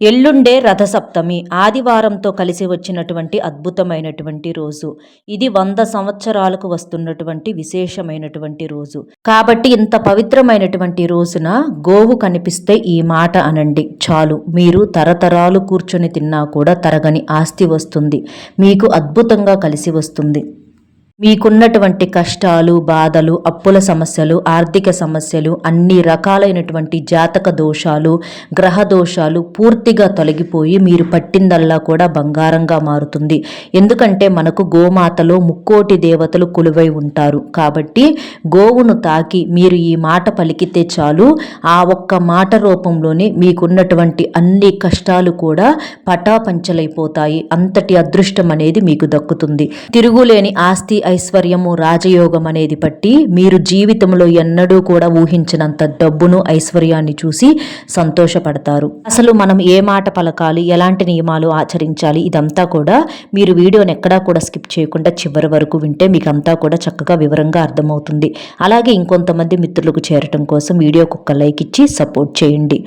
ఎల్లుండే రథసప్తమి ఆదివారంతో కలిసి వచ్చినటువంటి అద్భుతమైనటువంటి రోజు. ఇది వంద సంవత్సరాలకు వస్తున్నటువంటి విశేషమైనటువంటి రోజు. కాబట్టి ఇంత పవిత్రమైనటువంటి రోజున గోవు కనిపిస్తే ఈ మాట అనండి. చాలు మీరు తరతరాలు కూర్చొని తిన్నా కూడా తరగని ఆస్తి వస్తుంది. మీకు అద్భుతంగా కలిసి వస్తుంది. మీకున్నటువంటి కష్టాలు బాధలు అప్పుల సమస్యలు ఆర్థిక సమస్యలు అన్ని రకాలైనటువంటి జాతక దోషాలు గ్రహ దోషాలు పూర్తిగా తొలగిపోయి మీరు పట్టిందల్లా కూడా బంగారంగా మారుతుంది. ఎందుకంటే మనకు గోమాతలో ముక్కోటి దేవతలు కొలువై ఉంటారు. కాబట్టి గోవును తాకి మీరు ఈ మాట పలికితే చాలు ఆ ఒక్క మాట రూపంలోనే మీకున్నటువంటి అన్ని కష్టాలు కూడా పటాపంచలైపోతాయి. అంతటి అదృష్టం అనేది మీకు దక్కుతుంది. తిరుగులేని ఆస్తి ఐశ్వర్యము రాజయోగం అనేది పట్టి మీరు జీవితంలో ఎన్నడూ కూడా ఊహించినంత డబ్బును ఐశ్వర్యాన్ని చూసి సంతోషపడతారు. అసలు మనం ఏ మాట పలకాలి ఎలాంటి నియమాలు ఆచరించాలి ఇదంతా కూడా మీరు వీడియోని ఎక్కడా కూడా స్కిప్ చేయకుండా చివరి వరకు వింటే మీకు అంతా కూడా చక్కగా వివరంగా అర్థమవుతుంది. అలాగే ఇంకొంతమంది మిత్రులకు చేరటం కోసం వీడియోకు ఒక లైక్ ఇచ్చి సపోర్ట్ చేయండి.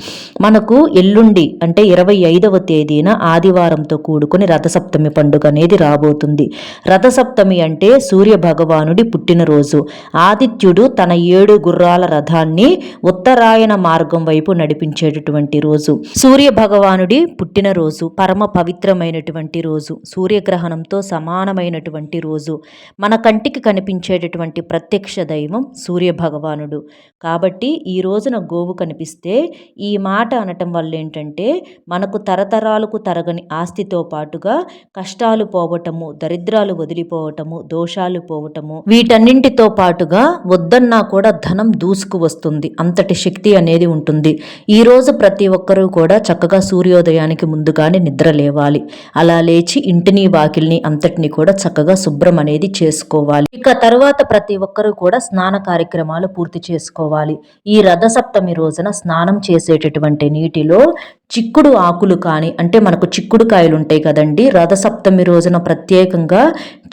మనకు ఎల్లుండి అంటే ఇరవై ఐదవ తేదీన ఆదివారంతో కూడుకుని రథసప్తమి పండుగ అనేది రాబోతుంది. రథసప్తమి అంటే సూర్య భగవానుడి పుట్టినరోజు. ఆదిత్యుడు తన ఏడు గుర్రాల రథాన్ని ఉత్తరాయణ మార్గం వైపు నడిపించేటటువంటి రోజు. సూర్య భగవానుడి పుట్టినరోజు పరమ పవిత్రమైనటువంటి రోజు సూర్యగ్రహణంతో సమానమైనటువంటి రోజు. మన కంటికి కనిపించేటటువంటి ప్రత్యక్ష దైవం సూర్య భగవానుడు కాబట్టి ఈ రోజున గోవు కనిపిస్తే ఈ మాట అనటం వల్ల ఏంటంటే మనకు తరతరాలకు తరగని ఆస్తితో పాటుగా కష్టాలు పోవటము దరిద్రాలు వదిలిపోవటము దోషాలు పోవటము. వీటన్నింటితో పాటుగా వద్దన్నా కూడా ధనం దూసుకు వస్తుంది. అంతటి శక్తి అనేది ఉంటుంది. ఈ రోజు ప్రతి ఒక్కరూ కూడా చక్కగా సూర్యోదయానికి ముందుగానే నిద్ర లేవాలి. అలా లేచి ఇంటిని వాకిల్ని అంతటిని కూడా చక్కగా శుభ్రం అనేది చేసుకోవాలి. ఇక తర్వాత ప్రతి ఒక్కరూ కూడా స్నాన కార్యక్రమాలు పూర్తి చేసుకోవాలి. ఈ రథసప్తమి రోజున స్నానం చేసేటటువంటి నీటిలో చిక్కుడు ఆకులు కానీ అంటే మనకు చిక్కుడు కాయలు ఉంటాయి కదండి రథసప్తమి రోజున ప్రత్యేకంగా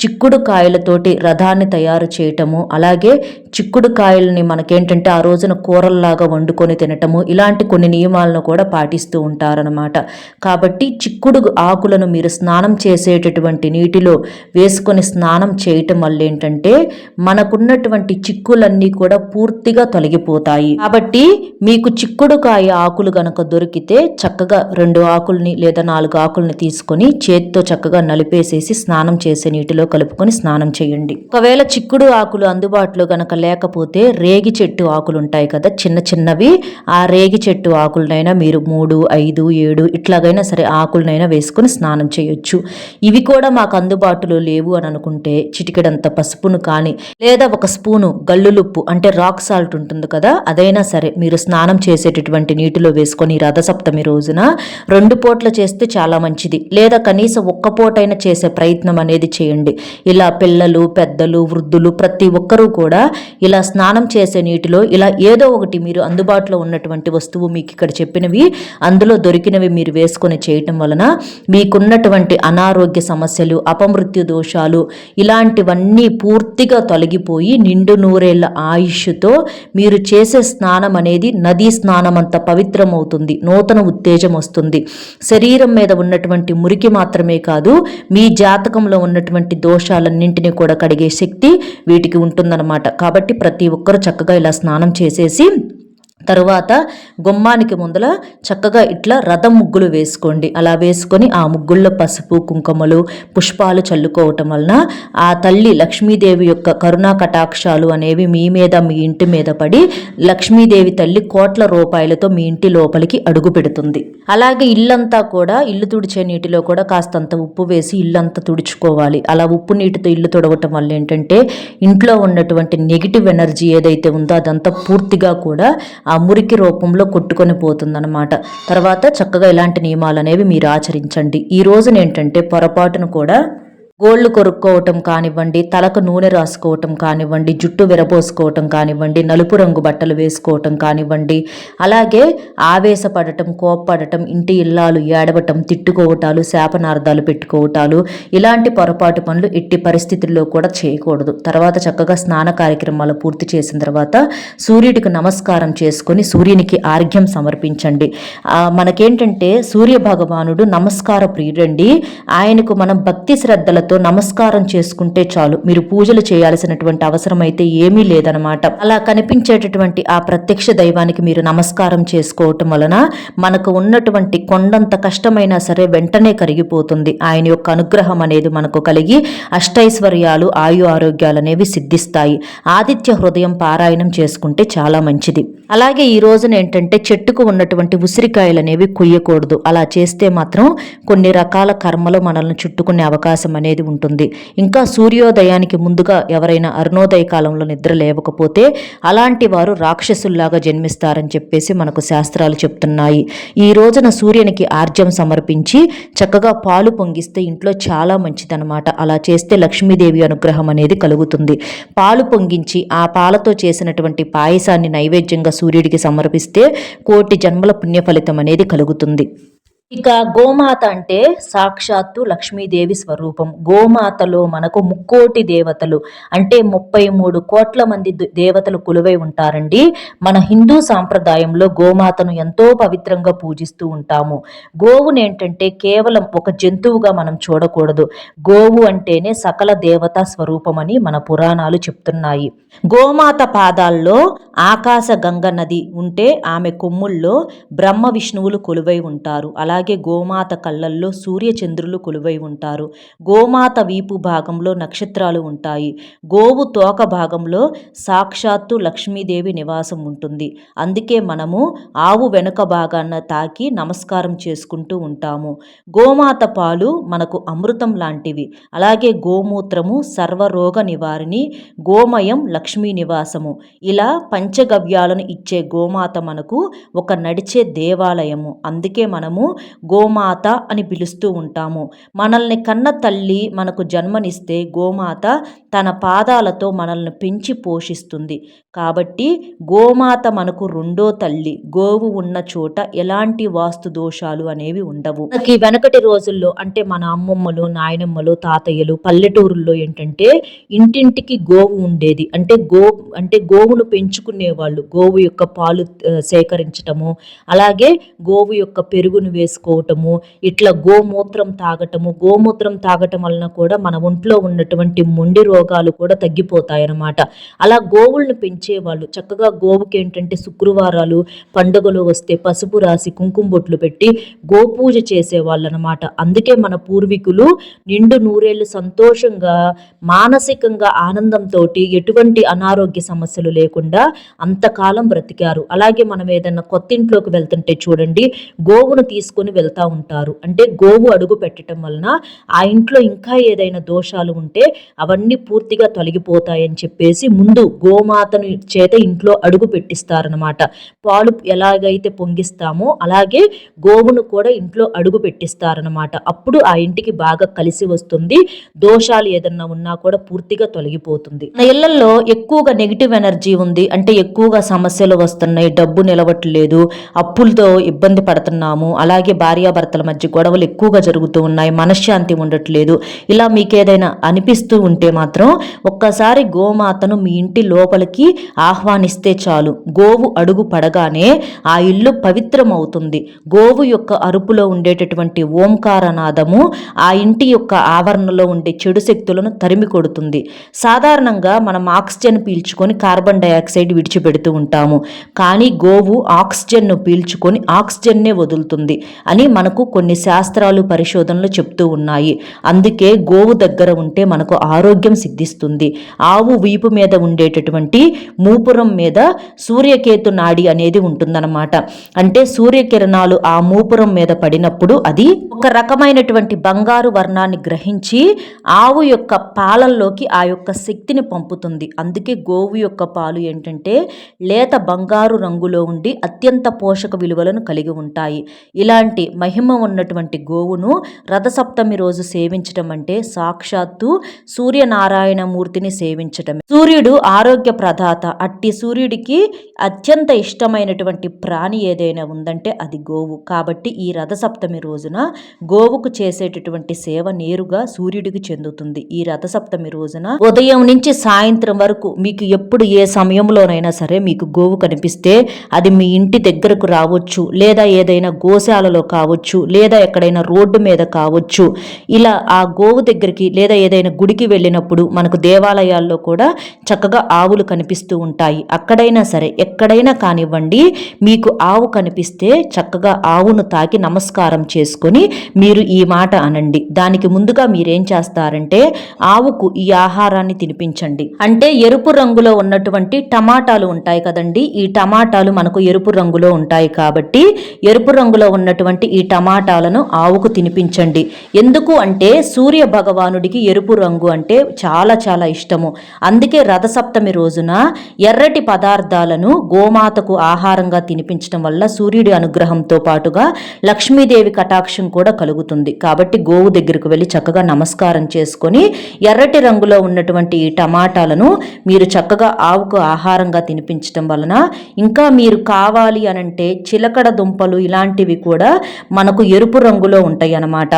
చిక్కుడు కాయలతో తోటి రథాన్ని తయారు చేయటము అలాగే చిక్కుడు కాయల్ని మనకేంటంటే ఆ రోజున కూరల్లాగా వండుకొని తినటము ఇలాంటి కొన్ని నియమాలను కూడా పాటిస్తూ ఉంటారనమాట కాబట్టి చిక్కుడు ఆకులను మీరు స్నానం చేసేటటువంటి నీటిలో వేసుకొని స్నానం చేయటం వల్ల ఏంటంటే మనకున్నటువంటి చిక్కులన్నీ కూడా పూర్తిగా తొలగిపోతాయి. కాబట్టి మీకు చిక్కుడుకాయ ఆకులు గనక దొరికితే చక్కగా రెండు ఆకుల్ని లేదా నాలుగు ఆకుల్ని తీసుకొని చేతితో చక్కగా నలిపేసేసి స్నానం చేసే నీటిలో కలుపుకొని స్నానం చేయండి. ఒకవేళ చిక్కుడు ఆకులు అందుబాటులో గనక లేకపోతే రేగి చెట్టు ఆకులు ఉంటాయి కదా చిన్న చిన్నవి ఆ రేగి చెట్టు ఆకులనైనా మీరు మూడు ఐదు ఏడు ఇట్లాగైనా సరే ఆకులనైనా వేసుకొని స్నానం చేయొచ్చు. ఇవి కూడా మాకు అందుబాటులో లేవు అని అనుకుంటే చిటికెడంత పసుపును కానీ లేదా ఒక స్పూను గల్లులుప్పు అంటే రాక్ సాల్ట్ ఉంటుంది కదా అదైనా సరే మీరు స్నానం చేసేటటువంటి నీటిలో వేసుకొని రథసప్తమి రోజున రెండు పూట్ల చేస్తే చాలా మంచిది. లేదా కనీసం ఒక్క పూటైనా చేసే ప్రయత్నం అనేది చేయండి. ఇలా పిల్లలు పెద్దలు వృద్ధులు ప్రతి ఒక్కరూ కూడా ఇలా స్నానం చేసే నీటిలో ఇలా ఏదో ఒకటి మీరు అందుబాటులో ఉన్నటువంటి వస్తువు మీకు ఇక్కడ చెప్పినవి అందులో దొరికినవి మీరు వేసుకొని చేయటం వలన మీకున్నటువంటి అనారోగ్య సమస్యలు అపమృత్యు దోషాలు ఇలాంటివన్నీ పూర్తిగా తొలగిపోయి నిండు నూరేళ్ళ ఆయుష్తో మీరు చేసే స్నానం అనేది నదీ స్నానం అంత పవిత్రమవుతుంది నూతన ఉత్తేజం వస్తుంది. శరీరం మీద ఉన్నటువంటి మురికి మాత్రమే కాదు మీ జాతకంలో ఉన్నటువంటి దోషాలన్నింటినీ కూడా కడిగే శక్తి వీటికి ఉంటుందన్నమాట. కాబట్టి ప్రతి ఒక్కరు చక్కగా ఇలా స్నానం చేసేసి తరువాత గుమ్మానికి ముందల చక్కగా ఇట్లా రథం ముగ్గులు వేసుకోండి. అలా వేసుకొని ఆ ముగ్గుల్లో పసుపు కుంకుమలు పుష్పాలు చల్లుకోవటం వలన ఆ తల్లి లక్ష్మీదేవి యొక్క కరుణా కటాక్షాలు అనేవి మీ మీద మీ ఇంటి మీద పడి లక్ష్మీదేవి తల్లి కోట్ల రూపాయలతో మీ ఇంటి లోపలికి అడుగు పెడుతుంది. అలాగే ఇల్లంతా కూడా ఇల్లు తుడిచే నీటిలో కూడా కాస్తంత ఉప్పు వేసి ఇల్లంతా తుడుచుకోవాలి. అలా ఉప్పు నీటితో ఇల్లు తుడవటం వల్ల ఏంటంటే ఇంట్లో ఉన్నటువంటి నెగిటివ్ ఎనర్జీ ఏదైతే ఉందో అదంతా పూర్తిగా కూడా ఆ మురికి రూపంలో కొట్టుకొని పోతుందన్నమాట. తర్వాత చక్కగా ఇలాంటి నియమాలు అనేవి మీరు ఆచరించండి. ఈ రోజున ఏంటంటే పొరపాటును కూడా గోళ్ళు కొరుక్కోవటం కానివ్వండి తలకు నూనె రాసుకోవటం కానివ్వండి జుట్టు విరబోసుకోవటం కానివ్వండి నలుపు రంగు బట్టలు వేసుకోవటం కానివ్వండి అలాగే ఆవేశపడటం కోప్పడటం ఇంటి ఇల్లాలు ఏడవటం తిట్టుకోవటాలు శాపనార్థాలు పెట్టుకోవటాలు ఇలాంటి పొరపాటు పనులు ఎట్టి పరిస్థితుల్లో కూడా చేయకూడదు. తర్వాత చక్కగా స్నాన కార్యక్రమాలు పూర్తి చేసిన తర్వాత సూర్యుడికి నమస్కారం చేసుకొని సూర్యునికి ఆర్ఘ్యం సమర్పించండి. మనకేంటంటే సూర్య భగవానుడు నమస్కార ప్రియుడండి. ఆయనకు మనం భక్తి శ్రద్ధలతో నమస్కారం చేసుకుంటే చాలు. మీరు పూజలు చేయాల్సినటువంటి అవసరం అయితే ఏమీ లేదనమాట అలా కనిపించేటటువంటి ఆ ప్రత్యక్ష దైవానికి మీరు నమస్కారం చేసుకోవటం వలన మనకు ఉన్నటువంటి కొండంత కష్టమైనా సరే వెంటనే కరిగిపోతుంది. ఆయన యొక్క అనుగ్రహం అనేది మనకు కలిగి అష్టైశ్వర్యాలు ఆయు ఆరోగ్యాలు అనేవి సిద్ధిస్తాయి. ఆదిత్య హృదయం పారాయణం చేసుకుంటే చాలా మంచిది. అలాగే ఈ రోజున ఏంటంటే చెట్టుకు ఉన్నటువంటి ఉసిరికాయలు అనేవి కొయ్యకూడదు. అలా చేస్తే మాత్రం కొన్ని రకాల కర్మలు మనల్ని చుట్టుకునే అవకాశం అనేది ఉంటుంది. ఇంకా సూర్యోదయానికి ముందుగా ఎవరైనా అరుణోదయ కాలంలో నిద్ర లేవకపోతే అలాంటి వారు రాక్షసుల్లాగా జన్మిస్తారని చెప్పేసి మనకు శాస్త్రాలు చెప్తున్నాయి. ఈ రోజున సూర్యునికి ఆర్జ్యం సమర్పించి చక్కగా పాలు పొంగిస్తే ఇంట్లో చాలా మంచిదనమాట అలా చేస్తే లక్ష్మీదేవి అనుగ్రహం అనేది కలుగుతుంది. పాలు పొంగించి ఆ పాలతో చేసినటువంటి పాయసాన్ని నైవేద్యంగా సూర్యుడికి సమర్పిస్తే కోటి జన్మల పుణ్య ఫలితం అనేది కలుగుతుంది. ఇక గోమాత అంటే సాక్షాత్తు లక్ష్మీదేవి స్వరూపం. గోమాతలో మనకు ముక్కోటి దేవతలు అంటే ముప్పై మూడు కోట్ల మంది దేవతలు కొలువై ఉంటారండి. మన హిందూ సాంప్రదాయంలో గోమాతను ఎంతో పవిత్రంగా పూజిస్తూ ఉంటాము. గోవుని ఏంటంటే కేవలం ఒక జంతువుగా మనం చూడకూడదు. గోవు అంటేనే సకల దేవతా స్వరూపమని మన పురాణాలు చెప్తున్నాయి. గోమాత పాదాల్లో ఆకాశ గంగ నది ఉంటే ఆమె కొమ్ముల్లో బ్రహ్మ విష్ణువులు కొలువై ఉంటారు. అలా అలాగే గోమాత కళ్ళల్లో సూర్య చంద్రులు కొలువై ఉంటారు. గోమాత వీపు భాగంలో నక్షత్రాలు ఉంటాయి. గోవు తోక భాగంలో సాక్షాత్తు లక్ష్మీదేవి నివాసం ఉంటుంది. అందుకే మనము ఆవు వెనుక భాగాన్న తాకి నమస్కారం చేసుకుంటూ ఉంటాము. గోమాత పాలు మనకు అమృతం లాంటివి. అలాగే గోమూత్రము సర్వరోగ నివారిణి గోమయం లక్ష్మీ నివాసము. ఇలా పంచగవ్యాలను ఇచ్చే గోమాత మనకు ఒక నడిచే దేవాలయము. అందుకే మనము గోమాత అని పిలుస్తూ ఉంటాము. మనల్ని కన్న తల్లి మనకు జన్మనిస్తే గోమాత తన పాదాలతో మనల్ని పెంచి పోషిస్తుంది. కాబట్టి గోమాత మనకు రెండో తల్లి గోవు ఉన్న చోట ఎలాంటి వాస్తు దోషాలు అనేవి ఉండవు. మనకి వెనకటి రోజుల్లో అంటే మన అమ్మమ్మలు నాయనమ్మలు తాతయ్యలు పల్లెటూరుల్లో ఏంటంటే ఇంటింటికి గోవు ఉండేది. అంటే గో అంటే గోవును పెంచుకునేవాళ్ళు. గోవు యొక్క పాలు సేకరించటము అలాగే గోవు యొక్క పెరుగును వేసుకోవటము ఇట్లా గోమూత్రం తాగటము గోమూత్రం తాగటం వలన కూడా మన ఒంట్లో ఉన్నటువంటి మొండి రోగాలు కూడా తగ్గిపోతాయి అన్నమాట అలా గోవులను పెంచేవాళ్ళు చక్కగా గోవుకి ఏంటంటే శుక్రవారాలు పండుగలు వస్తే పసుపు రాసి కుంకుమ బొట్లు పెట్టి గోపూజ చేసేవాళ్ళు అనమాట అందుకే మన పూర్వీకులు నిండు నూరేళ్ళు సంతోషంగా మానసికంగా ఆనందంతో ఎటువంటి అనారోగ్య సమస్యలు లేకుండా అంతకాలం బ్రతికారు. అలాగే మనం ఏదైనా కొత్త ఇంట్లోకి వెళ్తుంటే చూడండి గోవును తీసుకొని వెళ్తా ఉంటారు. అంటే గోవు అడుగు పెట్టడం వలన ఆ ఇంట్లో ఇంకా ఏదైనా దోషాలు ఉంటే అవన్నీ పూర్తిగా తొలగిపోతాయని చెప్పేసి ముందు గోమాతను చేత ఇంట్లో అడుగు పెట్టిస్తారనమాట పాలు ఎలాగైతే పొంగిస్తామో అలాగే గోవును కూడా ఇంట్లో అడుగు పెట్టిస్తారనమాట అప్పుడు ఆ ఇంటికి బాగా కలిసి వస్తుంది. దోషాలు ఏదన్నా ఉన్నా కూడా పూర్తిగా తొలగిపోతుంది. మన ఇళ్ళలో ఎక్కువగా నెగిటివ్ ఎనర్జీ ఉంది. అంటే ఎక్కువగా సమస్యలు వస్తున్నాయి. డబ్బు నిలవట్లేదు. అప్పులతో ఇబ్బంది పడుతున్నాము. అలాగే భార్యాభర్తల మధ్య గొడవలు ఎక్కువగా జరుగుతూ ఉన్నాయి. మనశ్శాంతి ఉండట్లేదు. ఇలా మీకు ఏదైనా అనిపిస్తూ ఉంటే మాత్రం ఒక్కసారి గోమాతను మీ ఇంటి లోపలికి ఆహ్వానిస్తే చాలు. గోవు అడుగు పడగానే ఆ ఇల్లు పవిత్రం అవుతుంది గోవు యొక్క అరుపులో ఉండేటటువంటి ఓంకారనాదము ఆ ఇంటి యొక్క ఆవరణలో ఉండే చెడు శక్తులను తరిమి కొడుతుంది. సాధారణంగా మనం ఆక్సిజన్ పీల్చుకొని కార్బన్ డైఆక్సైడ్ విడిచిపెడుతూ ఉంటాము. కానీ గోవు ఆక్సిజన్ను పీల్చుకొని ఆక్సిజన్నే వదులుతుంది. అని మనకు కొన్ని శాస్త్రాలు పరిశోధనలు చెప్తూ ఉన్నాయి. అందుకే గోవు దగ్గర ఉంటే మనకు ఆరోగ్యం సిద్ధిస్తుంది. ఆవు వీపు మీద ఉండేటటువంటి మూపురం మీద సూర్యకేతు నాడి అనేది ఉంటుందన్నమాట. అంటే సూర్యకిరణాలు ఆ మూపురం మీద పడినప్పుడు అది ఒక రకమైనటువంటి బంగారు వర్ణాన్ని గ్రహించి ఆవు యొక్క పాలల్లోకి ఆ యొక్క శక్తిని పంపుతుంది. అందుకే గోవు యొక్క పాలు ఏంటంటే లేత బంగారు రంగులో ఉండి అత్యంత పోషక విలువలను కలిగి ఉంటాయి. ఇలా అలాంటి మహిమ ఉన్నటువంటి గోవును రథసప్తమి రోజు సేవించటం అంటే సాక్షాత్తు సూర్యనారాయణమూర్తిని సేవించటం సూర్యుడు ఆరోగ్య ప్రదాత అట్టి సూర్యుడికి అత్యంత ఇష్టమైనటువంటి ప్రాణి ఏదైనా ఉందంటే అది గోవు. కాబట్టి ఈ రథసప్తమి రోజున గోవుకు చేసేటటువంటి సేవ నేరుగా సూర్యుడికి చెందుతుంది. ఈ రథసప్తమి రోజున ఉదయం నుంచి సాయంత్రం వరకు మీకు ఎప్పుడు ఏ సమయంలోనైనా సరే మీకు గోవు కనిపిస్తే అది మీ ఇంటి దగ్గరకు రావచ్చు. లేదా ఏదైనా గోశాలలో కావచ్చు లేదా ఎక్కడైనా రోడ్డు మీద కావచ్చు. ఇలా ఆ గోవు దగ్గరికి లేదా ఏదైనా గుడికి వెళ్ళినప్పుడు మనకు దేవాలయాల్లో కూడా చక్కగా ఆవులు కనిపిస్తూ ఉంటాయి. అక్కడైనా సరే ఎక్కడైనా కానివ్వండి మీకు ఆవు కనిపిస్తే చక్కగా ఆవును తాకి నమస్కారం చేసుకొని మీరు ఈ మాట అనండి. దానికి ముందుగా మీరేం చేస్తారంటే ఆవుకు ఈ ఆహారాన్ని తినిపించండి. అంటే ఎరుపు రంగులో ఉన్నటువంటి టమాటాలు ఉంటాయి కదండి. ఈ టమాటాలు మనకు ఎరుపు రంగులో ఉంటాయి కాబట్టి ఎరుపు రంగులో ఉన్నటువంటి ఈ టమాటాలను ఆవుకు తినిపించండి. ఎందుకు అంటే సూర్య భగవానుడికి ఎరుపు రంగు అంటే చాలా చాలా ఇష్టము. అందుకే రథసప్తమి రోజున ఎర్రటి పదార్థాలను గోమాతకు ఆహారంగా తినిపించడం వల్ల సూర్యుడి అనుగ్రహంతో పాటుగా లక్ష్మీదేవి కటాక్షం కూడా కలుగుతుంది. కాబట్టి గోవు దగ్గరకు వెళ్ళి చక్కగా నమస్కారం చేసుకొని ఎర్రటి రంగులో ఉన్నటువంటి ఈ టమాటాలను మీరు చక్కగా ఆవుకు ఆహారంగా తినిపించడం వలన ఇంకా మీరు కావాలి అనంటే చిలకడ దుంపలు ఇలాంటివి కూడా మనకు ఎరుపు రంగులో ఉంటాయి అన్నమాట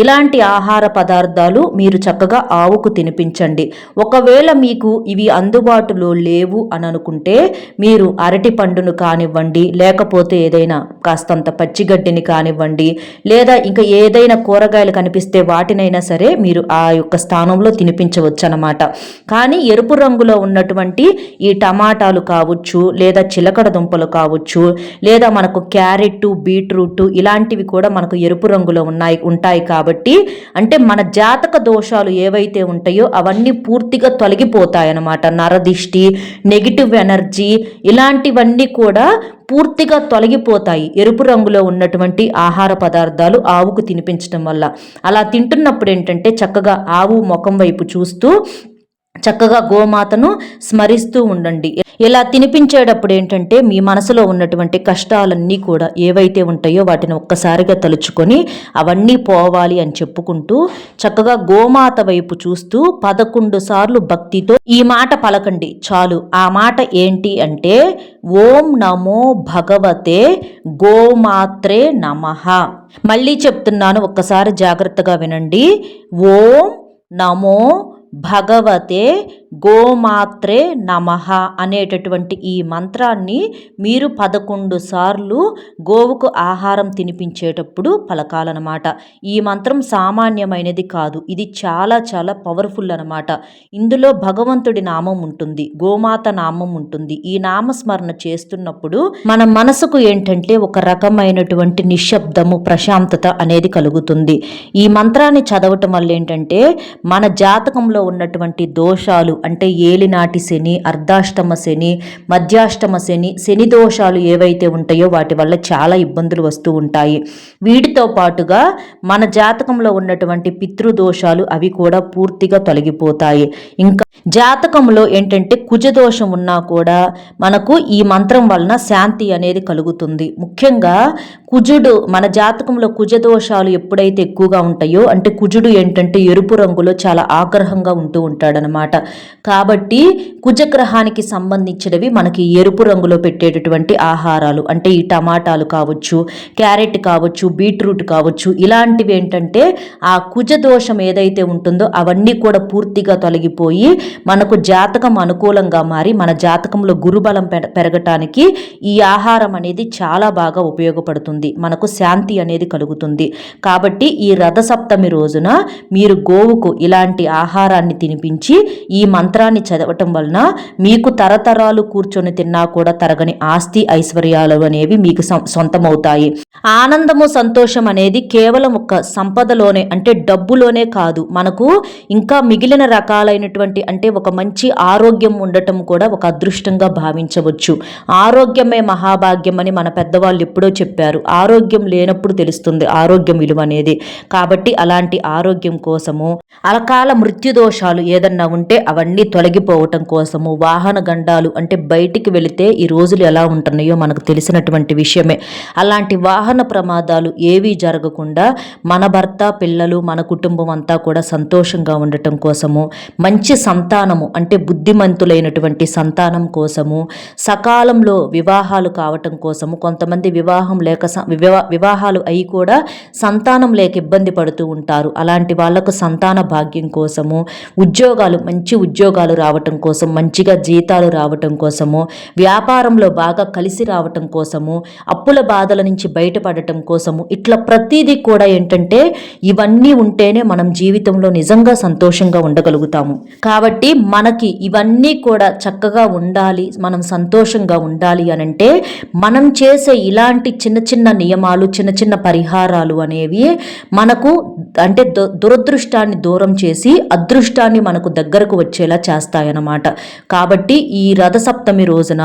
ఇలాంటి ఆహార పదార్థాలు మీరు చక్కగా ఆవుకు తినిపించండి. ఒకవేళ మీకు ఇవి అందుబాటులో లేవు అని అనుకుంటే మీరు అరటి పండును కానివ్వండి లేకపోతే ఏదైనా కాస్తంత పచ్చిగడ్డిని కానివ్వండి లేదా ఇంకా ఏదైనా కూరగాయలు కనిపిస్తే వాటినైనా సరే మీరు ఆ యొక్క స్థానంలో తినిపించవచ్చు అనమాట కానీ ఎరుపు రంగులో ఉన్నటువంటి ఈ టమాటాలు కావచ్చు లేదా చిలకడ దుంపలు కావచ్చు లేదా మనకు క్యారెట్ బీట్రూట్ ఇలాంటివి కూడా మనకు ఎరుపు రంగులో ఉన్నాయి ఉంటాయి కాబట్టి అంటే మన జాతక దోషాలు ఏవైతే ఉంటాయో అవన్నీ పూర్తిగా తొలగిపోతాయి అన్నమాట నరదిష్టి నెగిటివ్ ఎనర్జీ ఇలాంటివన్నీ కూడా పూర్తిగా తొలగిపోతాయి. ఎరుపు రంగులో ఉన్నటువంటి ఆహార పదార్థాలు ఆవుకు తినిపించడం వల్ల. అలా తింటున్నప్పుడు ఏంటంటే చక్కగా ఆవు ముఖం వైపు చూస్తూ చక్కగా గోమాతను స్మరిస్తూ ఉండండి. ఇలా తినిపించేటప్పుడు ఏంటంటే మీ మనసులో ఉన్నటువంటి కష్టాలన్నీ కూడా ఏవైతే ఉంటాయో వాటిని ఒక్కసారిగా తలుచుకొని అవన్నీ పోవాలి అని చెప్పుకుంటూ చక్కగా గోమాత వైపు చూస్తూ పదకొండు సార్లు భక్తితో ఈ మాట పలకండి. చాలు. ఆ మాట ఏంటి అంటే ఓం నమో భగవతే గోమాత్రే నమః. మళ్ళీ చెప్తున్నాను ఒక్కసారి జాగ్రత్తగా వినండి. ఓం నమో భగవతే గోమాత్రే నమః అనేటటువంటి ఈ మంత్రాన్ని మీరు పదకొండు సార్లు గోవుకు ఆహారం తినిపించేటప్పుడు పలకాలన్నమాట. ఈ మంత్రం సామాన్యమైనది కాదు. ఇది చాలా చాలా పవర్ఫుల్ అనమాట ఇందులో భగవంతుడి నామం ఉంటుంది. గోమాత నామం ఉంటుంది. ఈ నామస్మరణ చేస్తున్నప్పుడు మన మనసుకు ఏంటంటే ఒక రకమైనటువంటి నిశ్శబ్దము ప్రశాంతత అనేది కలుగుతుంది. ఈ మంత్రాన్ని చదవటం వల్ల ఏంటంటే మన జాతకంలో ఉన్నటువంటి దోషాలు అంటే ఏలినాటి శని అర్ధాష్టమ శని మధ్యాష్టమ శని శని దోషాలు ఏవైతే ఉంటాయో వాటి వల్ల చాలా ఇబ్బందులు వస్తూ ఉంటాయి. వీటితో పాటుగా మన జాతకంలో ఉన్నటువంటి పితృదోషాలు అవి కూడా పూర్తిగా తొలగిపోతాయి. ఇంకా జాతకంలో ఏంటంటే కుజదోషం ఉన్నా కూడా మనకు ఈ మంత్రం వలన శాంతి అనేది కలుగుతుంది. ముఖ్యంగా కుజుడు మన జాతకంలో కుజదోషాలు ఎప్పుడైతే ఎక్కువగా ఉంటాయో అంటే కుజుడు ఏంటంటే ఎరుపు రంగులో చాలా ఆగ్రహంగా ఉంటూ ఉంటాడనమాట. కాబట్టి కుజగ్రహానికి సంబంధించినవి మనకి ఎరుపు రంగులో పెట్టేటటువంటి ఆహారాలు అంటే ఈ టమాటాలు కావచ్చు క్యారెట్ కావచ్చు బీట్రూట్ కావచ్చు ఇలాంటివి ఏంటంటే ఆ కుజ దోషం ఏదైతే ఉంటుందో అవన్నీ కూడా పూర్తిగా తొలగిపోయి మనకు జాతకం అనుకూలంగా మారి మన జాతకంలో గురుబలం పెరగటానికి ఈ ఆహారం అనేది చాలా బాగా ఉపయోగపడుతుంది. మనకు శాంతి అనేది కలుగుతుంది. కాబట్టి ఈ రథసప్తమి రోజున మీరు గోవుకు ఇలాంటి ఆహారాన్ని తినిపించి ఈ మంత్రాన్ని చదవటం వలన మీకు తరతరాలు కూర్చొని తిన్నా కూడా తరగని ఆస్తి ఐశ్వర్యాలు అనేవి మీకు సొంతమవుతాయి. ఆనందము సంతోషం అనేది కేవలం ఒక సంపదలోనే అంటే డబ్బులోనే కాదు. మనకు ఇంకా మిగిలిన రకాలైనటువంటి అంటే అంటే ఒక మంచి ఆరోగ్యం ఉండటం కూడా ఒక అదృష్టంగా భావించవచ్చు. ఆరోగ్యమే మహాభాగ్యం అని మన పెద్దవాళ్ళు ఎప్పుడో చెప్పారు. ఆరోగ్యం లేనప్పుడు తెలుస్తుంది ఆరోగ్యం విలువ అనేది. కాబట్టి అలాంటి ఆరోగ్యం కోసము అలకాల మృత్యుదోషాలు ఏదన్నా ఉంటే అవన్నీ తొలగిపోవటం కోసము వాహన గండాలు అంటే బయటికి వెళితే ఈ రోజులు ఎలా ఉంటున్నాయో మనకు తెలిసినటువంటి విషయమే. అలాంటి వాహన ప్రమాదాలు ఏవీ జరగకుండా మన భర్త పిల్లలు మన కుటుంబం అంతా కూడా సంతోషంగా ఉండటం కోసము మంచి సంత సంతానము అంటే బుద్ధిమంతులైనటువంటి సంతానం కోసము సకాలంలో వివాహాలు కావటం కోసము కొంతమంది వివాహం లేక స- వివా- వివాహాలు అయి కూడా సంతానం లేక ఇబ్బంది పడుతూ ఉంటారు. అలాంటి వాళ్ళకు సంతాన భాగ్యం కోసము ఉద్యోగాలు మంచి ఉద్యోగాలు రావటం కోసం మంచిగా జీతాలు రావటం కోసము వ్యాపారంలో బాగా కలిసి రావటం కోసము అప్పుల బాధల నుంచి బయటపడటం కోసము ఇట్లా ప్రతిదీ కూడా ఏంటంటే ఇవన్నీ ఉంటేనే మనం జీవితంలో నిజంగా సంతోషంగా ఉండగలుగుతాము. కాబట్టి కాబట్టి మనకి ఇవన్నీ కూడా చక్కగా ఉండాలి మనం సంతోషంగా ఉండాలి అని అంటే మనం చేసే ఇలాంటి చిన్న చిన్న నియమాలు చిన్న చిన్న పరిహారాలు అనేవి మనకు అంటే దు- దురదృష్టాన్ని దూరం చేసి అదృష్టాన్ని మనకు దగ్గరకు వచ్చేలా చేస్తాయన్నమాట. కాబట్టి ఈ రథసప్తమి రోజున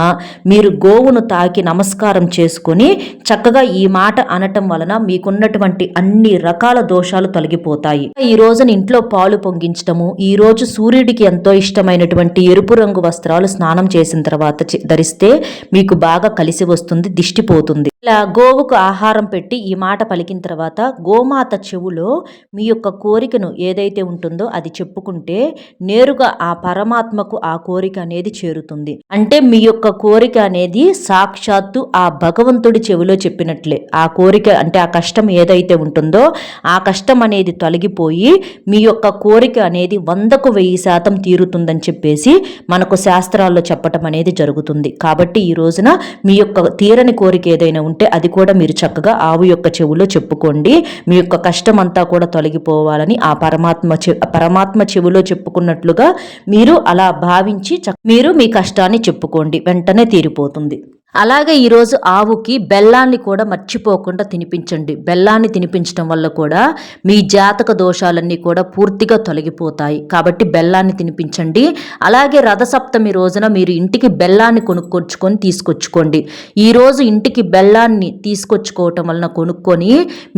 మీరు గోవును తాకి నమస్కారం చేసుకొని చక్కగా ఈ మాట అనటం వలన మీకున్నటువంటి అన్ని రకాల దోషాలు తొలగిపోతాయి. ఈ రోజున ఇంట్లో పాలు పొంగించటము ఈ రోజు సూర్యుడికి ఎంతో ఇష్టమైనటువంటి ఎరుపు రంగు వస్త్రాలు స్నానం చేసిన తర్వాత ధరిస్తే మీకు బాగా కలిసి వస్తుంది దిష్టిపోతుంది ఇలా గోవుకు ఆహారం పెట్టి ఈ మాట పలికిన తర్వాత గోమాత చెవులో మీ యొక్క కోరికను ఏదైతే ఉంటుందో అది చెప్పుకుంటే నేరుగా ఆ పరమాత్మకు ఆ కోరిక అనేది చేరుతుంది. అంటే మీ యొక్క కోరిక అనేది సాక్షాత్తు ఆ భగవంతుడి చెవిలో చెప్పినట్లే. ఆ కోరిక అంటే ఆ కష్టం ఏదైతే ఉంటుందో ఆ కష్టం అనేది తొలగిపోయి మీ యొక్క కోరిక అనేది వందకు వెయ్యి శాతం తీరుతుందని చెప్పేసి మనకు శాస్త్రాల్లో చెప్పటం అనేది జరుగుతుంది. కాబట్టి ఈ రోజున మీ యొక్క తీరని కోరిక ఏదైనా ఉంటే అది కూడా మీరు చక్కగా ఆవు యొక్క చెవులో చెప్పుకోండి. మీ యొక్క కష్టం అంతా కూడా తొలగిపోవాలని ఆ పరమాత్మ చె- పరమాత్మ చెవిలో చెప్పుకున్నట్లుగా మీరు అలా భావించి మీరు మీ కష్టాన్ని చెప్పుకోండి. వెంటనే తీరిపోతుంది. అలాగే ఈరోజు ఆవుకి బెల్లాన్ని కూడా మర్చిపోకుండా తినిపించండి. బెల్లాన్ని తినిపించడం వల్ల కూడా మీ జాతక దోషాలన్నీ కూడా పూర్తిగా తొలగిపోతాయి. కాబట్టి బెల్లాన్ని తినిపించండి. అలాగే రథసప్తమి రోజున మీరు ఇంటికి బెల్లాన్ని కొనుక్కొచ్చుకొని తీసుకొచ్చుకోండి. ఈరోజు ఇంటికి బెల్లాన్ని తీసుకొచ్చుకోవటం వలన కొనుక్కొని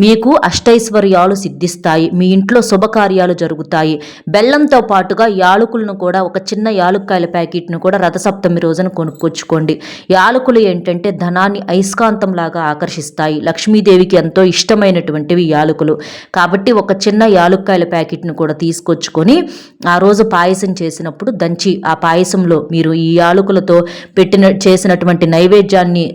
మీకు అష్టైశ్వర్యాలు సిద్ధిస్తాయి. మీ ఇంట్లో శుభకార్యాలు జరుగుతాయి. బెల్లంతో పాటుగా యాలకులను కూడా ఒక చిన్న యాలుక్కాయల ప్యాకెట్ను కూడా రథసప్తమి రోజున కొనుక్కొచ్చుకోండి. యాలకులు ఏంటంటే ధనాన్ని అయస్కాంతం లాగా ఆకర్షిస్తాయి. లక్ష్మీదేవికి ఎంతో ఇష్టమైనటువంటివి యాలకులు. కాబట్టి ఒక చిన్న యాలుక్కాయల ప్యాకెట్ను కూడా తీసుకొచ్చుకొని ఆ రోజు పాయసం చేసినప్పుడు దంచి ఆ పాయసంలో మీరు ఈ యాలకులతో పెట్టిన చేసినటువంటి నైవేద్యాన్ని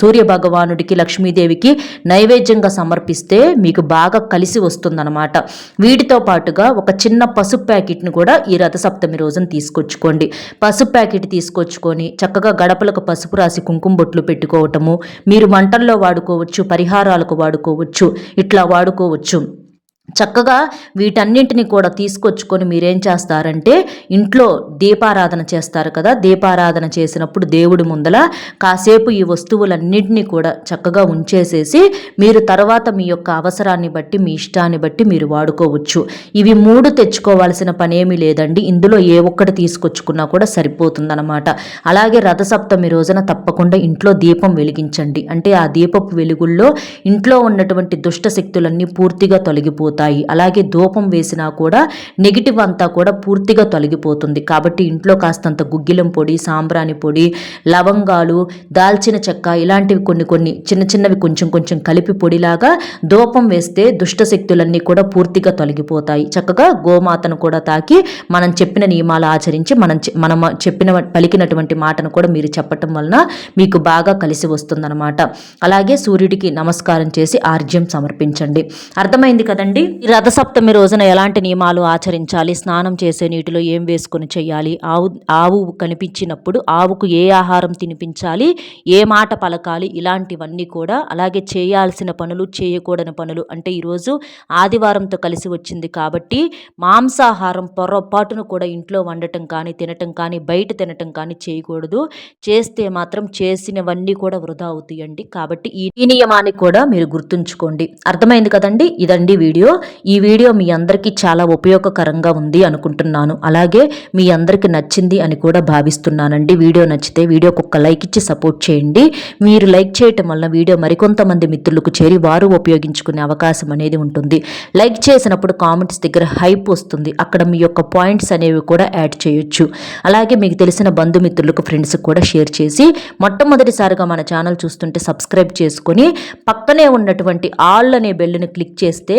సూర్య భగవానుడికి లక్ష్మీదేవికి నైవేద్యంగా సమర్పిస్తే మీకు బాగా కలిసి వస్తుందన్నమాట. వీటితో పాటుగా ఒక చిన్న పసుపు ప్యాకెట్ను కూడా ఈ రథసప్తమి రోజున తీసుకొచ్చుకోండి. పసుపు ప్యాకెట్ తీసుకొచ్చుకొని చక్కగా గడపలకు పసుపు రాసి కుంకుమ బొట్లు పెట్టుకోవటము. మీరు వంటల్లో వాడుకోవచ్చు పరిహారాలకు వాడుకోవచ్చు ఇట్లా వాడుకోవచ్చు. చక్కగా వీటన్నింటిని కూడా తీసుకొచ్చుకొని మీరేం చేస్తారంటే ఇంట్లో దీపారాధన చేస్తారు కదా దీపారాధన చేసినప్పుడు దేవుడి ముందల కాసేపు ఈ వస్తువులన్నింటినీ కూడా చక్కగా ఉంచేసేసి మీరు తర్వాత మీ యొక్క అవసరాన్ని బట్టి మీ ఇష్టాన్ని బట్టి మీరు వాడుకోవచ్చు. ఇవి మూడు తెచ్చుకోవాల్సిన పనేమీ లేదండి. ఇందులో ఏ ఒక్కటి తీసుకొచ్చుకున్నా కూడా సరిపోతుందన్నమాట. అలాగే రథసప్తమి రోజున తప్పకుండా ఇంట్లో దీపం వెలిగించండి. అంటే ఆ దీపపు వెలుగుల్లో ఇంట్లో ఉన్నటువంటి దుష్ట శక్తులన్నీ పూర్తిగా తొలగిపోతాయి. అలాగే ధూపం వేసినా కూడా నెగిటివ్ అంతా కూడా పూర్తిగా తొలగిపోతుంది. కాబట్టి ఇంట్లో కాస్తంత గుగ్గిలం పొడి సాంబ్రాణి పొడి లవంగాలు దాల్చిన చెక్క ఇలాంటివి కొన్ని కొన్ని చిన్న చిన్నవి కొంచెం కొంచెం కలిపి పొడిలాగా ధూపం వేస్తే దుష్ట శక్తులన్నీ కూడా పూర్తిగా తొలగిపోతాయి. చక్కగా గోమాతను కూడా తాకి మనం చెప్పిన నియమాలు ఆచరించి మనం మనం చెప్పిన పలికినటువంటి మాటను కూడా మీరు చెప్పటం వలన మీకు బాగా కలిసి వస్తుందన్నమాట. అలాగే సూర్యుడికి నమస్కారం చేసి ఆర్జ్యం సమర్పించండి. అర్థమైంది కదండి? రథసప్తమి రోజున ఎలాంటి నియమాలు ఆచరించాలి? స్నానం చేసే నీటిలో ఏం వేసుకొని చేయాలి? ఆవు ఆవు కనిపించినప్పుడు ఆవుకు ఏ ఆహారం తినిపించాలి? ఏ మాట పలకాలి? ఇలాంటివన్నీ కూడా అలాగే చేయాల్సిన పనులు చేయకూడని పనులు. అంటే ఈరోజు ఆదివారంతో కలిసి వచ్చింది కాబట్టి మాంసాహారం పొరపాటును కూడా ఇంట్లో వండటం కానీ తినటం కానీ బయట తినటం కానీ చేయకూడదు. చేస్తే మాత్రం చేసినవన్నీ కూడా వృధా అవుతాయండి. కాబట్టి ఈ ఈ నియమాన్ని కూడా మీరు గుర్తుంచుకోండి. అర్థమైంది కదండి? ఇదండి వీడియో. ఈ వీడియో మీ అందరికీ చాలా ఉపయోగకరంగా ఉంది అనుకుంటున్నాను. అలాగే మీ అందరికీ నచ్చింది అని కూడా భావిస్తున్నానండి. వీడియో నచ్చితే వీడియోకి ఒక లైక్ ఇచ్చి సపోర్ట్ చేయండి. మీరు లైక్ చేయటం వలన వీడియో మరికొంతమంది మిత్రులకు చేరి వారు ఉపయోగించుకునే అవకాశం అనేది ఉంటుంది. లైక్ చేసినప్పుడు కామెంట్స్ దగ్గర హైప్ వస్తుంది. అక్కడ మీ యొక్క పాయింట్స్ అనేవి కూడా యాడ్ చేయొచ్చు. అలాగే మీకు తెలిసిన బంధుమిత్రులకు ఫ్రెండ్స్కి కూడా షేర్ చేసి మొట్టమొదటిసారిగా మన ఛానల్ చూస్తుంటే సబ్స్క్రైబ్ చేసుకొని పక్కనే ఉన్నటువంటి ఆల్ అనే బెల్లుని క్లిక్ చేస్తే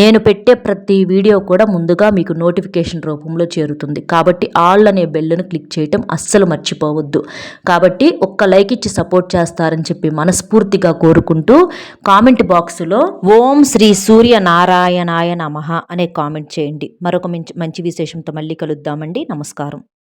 నేను పెట్టే ప్రతి వీడియో కూడా ముందుగా మీకు నోటిఫికేషన్ రూపంలో చేరుతుంది. కాబట్టి ఆల్ అనే బెల్లును క్లిక్ చేయటం అస్సలు మర్చిపోవద్దు. కాబట్టి ఒక్క లైక్ ఇచ్చి సపోర్ట్ చేస్తారని చెప్పి మనస్ఫూర్తిగా కోరుకుంటూ కామెంట్ బాక్స్లో ఓం శ్రీ సూర్య నారాయణాయ నమః అనే కామెంట్ చేయండి. మరొక మంచి మంచి విశేషంతో మళ్ళీ కలుద్దామండి. నమస్కారం.